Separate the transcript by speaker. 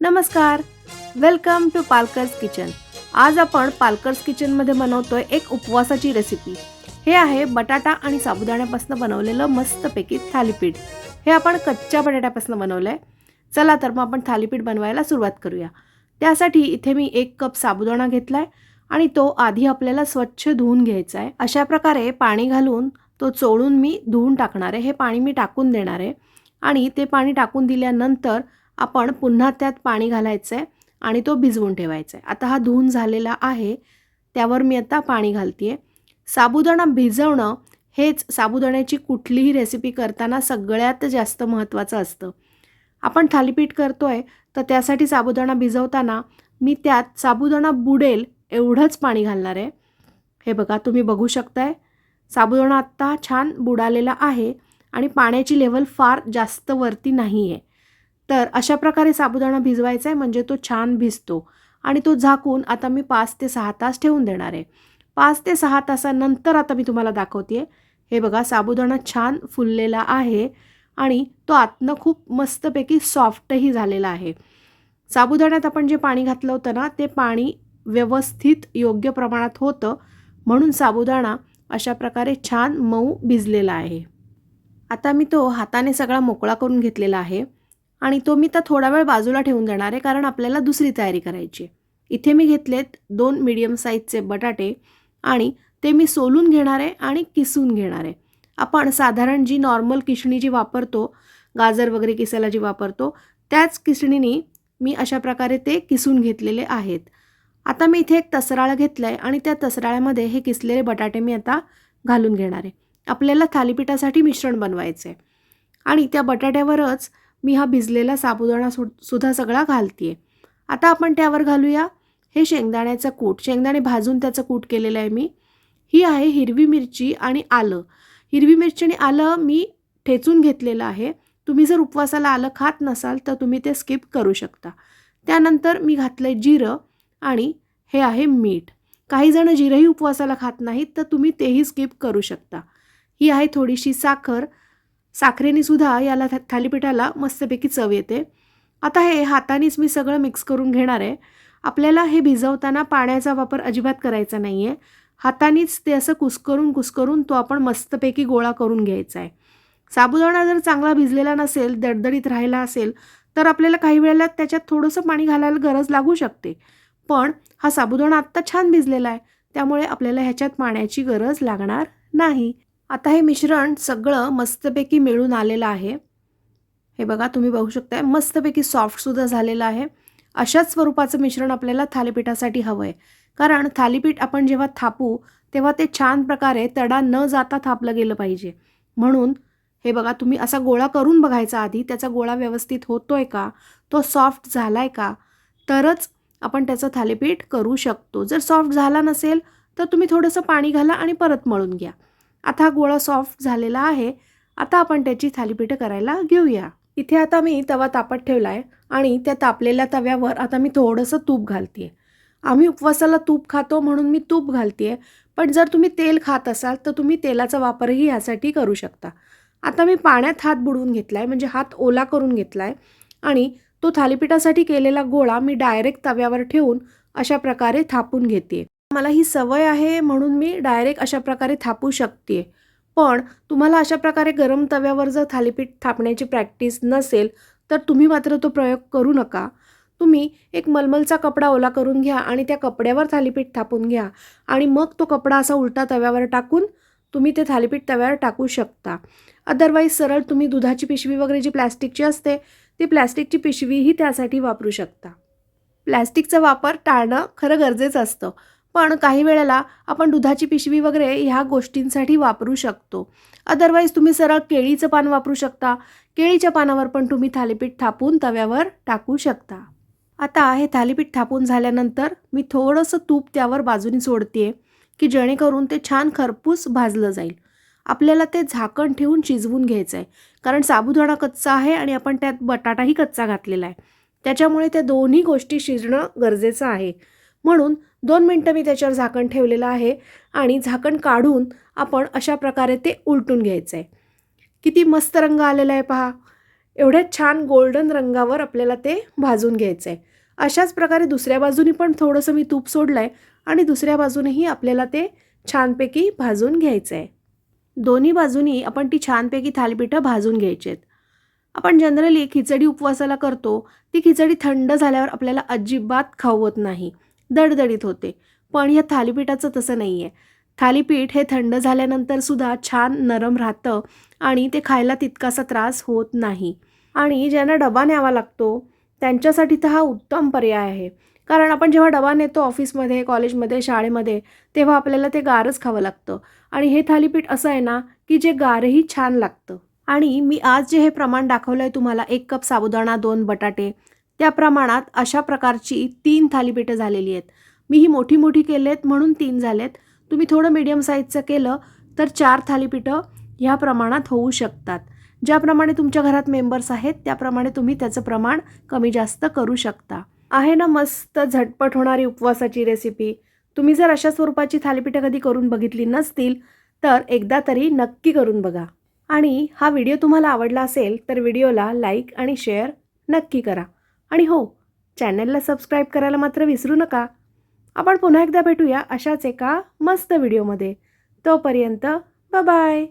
Speaker 1: नमस्कार. Welcome to पालकर्स kitchen आज आपण पालकर्स किचनमध्ये बनवतोय एक उपवासाची रेसिपी हे आहे बटाटा आणि साबुदाण्यापासून बनवलेलं मस्तपैकी थालीपीठ. हे आपण कच्च्या बटाट्यापासून बनवलं आहे चला तर मग आपण थालीपीठ बनवायला सुरुवात करूया. त्यासाठी इथे मी एक कप साबुदाणा घेतला आहे आणि तो आधी आपल्याला स्वच्छ धुवून घ्यायचा आहे अशा प्रकारे पाणी घालून तो चोळून मी धुवून टाकणार आहे. हे पाणी मी टाकून देणार आहे. आणि ते पाणी टाकून दिल्यानंतर आपण पुन्हा त्यात पाणी घालायचं आहे आणि तो भिजवून ठेवायचा आहे आता हा धुवून झालेला आहे त्यावर मी आता पाणी घालते आहे साबुदाणा भिजवणं हेच साबुदाण्याची कुठलीही रेसिपी करताना सगळ्यात जास्त महत्त्वाचं असतं. आपण थालीपीठ करतो आहे तर त्यासाठी साबुदाणा भिजवताना मी त्यात साबुदाणा बुडेल एवढंच पाणी घालणार आहे. हे बघा तुम्ही बघू शकताय. साबुदाणा आत्ता छान बुडालेला आहे आणि पाण्याची लेवल फार जास्त वरती नाही आहे तर अशा प्रकारे साबुदाणा भिजवायचा आहे म्हणजे तो छान भिजतो. आणि तो झाकून आता मी पाच ते सहा तास ठेवून देणार आहे. पाच ते सहा तासानंतर आता मी तुम्हाला दाखवते हे बघा साबुदाणा छान फुललेला आहे आणि तो आतनं खूप मस्तपैकी सॉफ्टही झालेला आहे. साबुदाण्यात आपण जे पाणी घातलं होतं ना ते पाणी व्यवस्थित योग्य प्रमाणात होतं. म्हणून साबुदाणा अशा प्रकारे छान मऊ भिजलेला आहे. आता मी तो हाताने सगळा मोकळा करून घेतलेला आहे. आणि तो मी तर थोडा वेळ बाजूला ठेवून देणार आहे कारण आपल्याला दुसरी तयारी करायची आहे. इथे मी घेतलेत दोन मीडियम साईजचे बटाटे आणि ते मी सोलून घेणार आहे आणि किसून घेणार आहे. आपण साधारण जी नॉर्मल किसणी जी वापरतो गाजर वगैरे किसायला जी वापरतो त्याच किसणीने मी अशा प्रकारे ते किसून घेतलेले आहेत. आता मी इथे एक तसराळ घेतलं आहे आणि त्या तसराळ्यामध्ये हे किसलेले बटाटे मी आता घालून घेणार आहे. आपल्याला थालीपीठासाठी मिश्रण बनवायचं आहे आणि त्या बटाट्यावरच मी हा भिजलेला साबुदाणा सु सुद्धा सगळा घालते आहे आता आपण त्यावर घालूया. हे शेंगदाण्याचं कूट शेंगदाणे भाजून त्याचं कूट केलेलं आहे मी. ही आहे हिरवी मिरची आणि आलं. हिरवी मिरची आणि आलं मी ठेचून घेतलेलं आहे. तुम्ही जर उपवासाला आलं खात नसाल तर तुम्ही ते स्किप करू शकता. त्यानंतर मी घातलं आहे जिरं आणि हे आहे मीठ. काही जण जिरंही उपवासाला खात नाहीत तर तुम्ही तेही स्किप करू शकता. ही आहे थोडीशी साखर. साखरेने सुद्धा याला था थालीपीठाला मस्तपैकी चव येते. आता हे हातानेच मी सगळं मिक्स करून घेणार आहे. आपल्याला हे भिजवताना पाण्याचा वापर अजिबात करायचा नाही आहे हातानेच ते असं कुस्करून कुस्करून तो आपण मस्तपैकी गोळा करून घ्यायचा आहे. साबुदाणा जर चांगला भिजलेला नसेल दडदडीत राहिला असेल तर आपल्याला काही वेळेला त्याच्यात थोडंसं पाणी घालायला गरज लागू शकते. पण हा साबुदाणा आत्ता छान भिजलेला आहे. त्यामुळे आपल्याला ह्याच्यात पाण्याची गरज लागणार नाही. आता हे मिश्रण सगळं मस्तपैकी मिळून आलेलं आहे. हे बघा तुम्ही बघू शकताय मस्तपैकी सॉफ्टसुद्धा झालेलं आहे. अशाच स्वरूपाचं मिश्रण आपल्याला थालीपीठासाठी हवं आहे कारण थालीपीठ आपण जेव्हा थापू तेव्हा ते छान प्रकारे तडा न जाता थापलं गेलं पाहिजे. म्हणून हे बघा तुम्ही असा गोळा करून बघायचा आधी त्याचा गोळा व्यवस्थित होतो आहे का? तो सॉफ्ट झाला आहे का? तरच आपण त्याचं थालीपीठ करू शकतो. जर सॉफ्ट झाला नसेल तर तुम्ही थोडंसं पाणी घाला आणि परत मळून घ्या. आता हा गोळा सॉफ्ट झालेला आहे. आता आपण त्याची थालीपीठं करायला घेऊया. इथे आता मी तवा तापत ठेवला आहे आणि त्या तापलेल्या तव्यावर आता मी थोडंसं तूप घालते आम्ही उपवासाला तूप खातो म्हणून मी तूप घालते पण जर तुम्ही तेल खात असाल तर तुम्ही तेलाचा वापरही यासाठी करू शकता. आता मी पाण्यात हात बुडवून घेतला आहे म्हणजे हात ओला करून घेतला आहे आणि तो थालीपीठासाठी केलेला गोळा मी डायरेक्ट तव्यावर ठेवून अशा प्रकारे थापून घेते मला ही सवय आहे म्हणून मी डायरेक्ट अशा प्रकारे थापू शकते पण तुम्हाला अशा प्रकारे गरम तव्यावर जर थालीपीठ थापण्याची प्रॅक्टिस नसेल तर तुम्ही मात्र तो प्रयोग करू नका. तुम्ही एक मलमलचा कपडा ओला करून घ्या आणि त्या कपड्यावर थालीपीठ थापून घ्या आणि मग तो कपडा असा उलटा तव्यावर टाकून तुम्ही ते थालीपीठ तव्यावर टाकू शकता. अदरवाईज सरळ तुम्ही दुधाची पिशवी वगैरे जी प्लॅस्टिकची असते ती प्लॅस्टिकची पिशवीही त्यासाठी वापरू शकता. प्लॅस्टिकचा वापर टाळणं खरं गरजेचं असतं. पण काही वेळेला आपण दुधाची पिशवी वगैरे ह्या गोष्टींसाठी वापरू शकतो. अदरवाईज तुम्ही सरळ केळीचं पान वापरू शकता. केळीच्या पानावर पण तुम्ही थालीपीठ थापून तव्यावर टाकू शकता. आता हे थालीपीठ थापून झाल्यानंतर मी थोडंसं तूप त्यावर बाजूने सोडते की जेणेकरून ते छान खरपूस भाजलं जाईल. आपल्याला ते झाकण ठेवून शिजवून घ्यायचं आहे कारण साबुदाणा कच्चा आहे आणि आपण त्यात बटाटाही कच्चा घातलेला आहे. त्याच्यामुळे त्या दोन्ही गोष्टी शिजणं गरजेचं आहे. म्हणून दोन मिनटं मी त्याच्यावर झाकण ठेवलेलं आहे आणि झाकण काढून आपण अशा प्रकारे ते उलटून घ्यायचं आहे किती मस्त रंग आलेला आहे पहा. एवढ्या छान गोल्डन रंगावर आपल्याला ते भाजून घ्यायचं आहे अशाच प्रकारे दुसऱ्या बाजूनी पण थोडंसं मी तूप सोडलं आहे आणि दुसऱ्या बाजूनेही आपल्याला ते छानपैकी भाजून घ्यायचं आहे दोन्ही बाजूनी आपण ती छानपैकी थालीपीठं भाजून घ्यायची आहेत आपण जनरली खिचडी उपवासाला करतो. ती खिचडी थंड झाल्यावर आपल्याला अजिबात खावत नाही. दडदडीत होते. पण या थालीपीठाचं तसं नाही आहे थालीपीठ हे थंड झाल्यानंतर सुद्धा छान नरम राहतं आणि ते खायला तितकासा त्रास होत नाही. आणि ज्यांना डबा न्यावा लागतो त्यांच्यासाठी तर हा उत्तम पर्याय आहे. कारण आपण जेव्हा डबा नेतो ऑफिसमध्ये कॉलेजमध्ये शाळेमध्ये तेव्हा आपल्याला ते गारच खावं लागतं. आणि हे थालीपीठ असं आहे ना की जे गारही छान लागतं. आणि मी आज जे हे प्रमाण दाखवलं आहे तुम्हाला एक कप साबुदाणा दोन बटाटे त्या प्रमाणात अशा प्रकारची तीन थालीपीठं झालेली आहेत. मी ही मोठी मोठी केलेत म्हणून तीन झालेत. तुम्ही थोडं मीडियम साईजचं केलं तर चार थालीपीठं ह्या प्रमाणात होऊ शकतात. ज्याप्रमाणे तुमच्या घरात मेंबर्स आहेत त्याप्रमाणे तुम्ही त्याचं प्रमाण कमी जास्त करू शकता. आहे ना मस्त झटपट होणारी उपवासाची रेसिपी तुम्ही जर अशा स्वरूपाची थालीपीठं कधी करून बघितली नसतील तर एकदा तरी नक्की करून बघा. आणि हा व्हिडिओ तुम्हाला आवडला असेल तर व्हिडिओला लाईक आणि शेअर नक्की करा. आणि हो चॅनलला सबस्क्राईब करायला मात्र विसरू नका. आपण पुन्हा एकदा भेटूया अशाच एका मस्त व्हिडिओमध्ये. तोपर्यंत बाय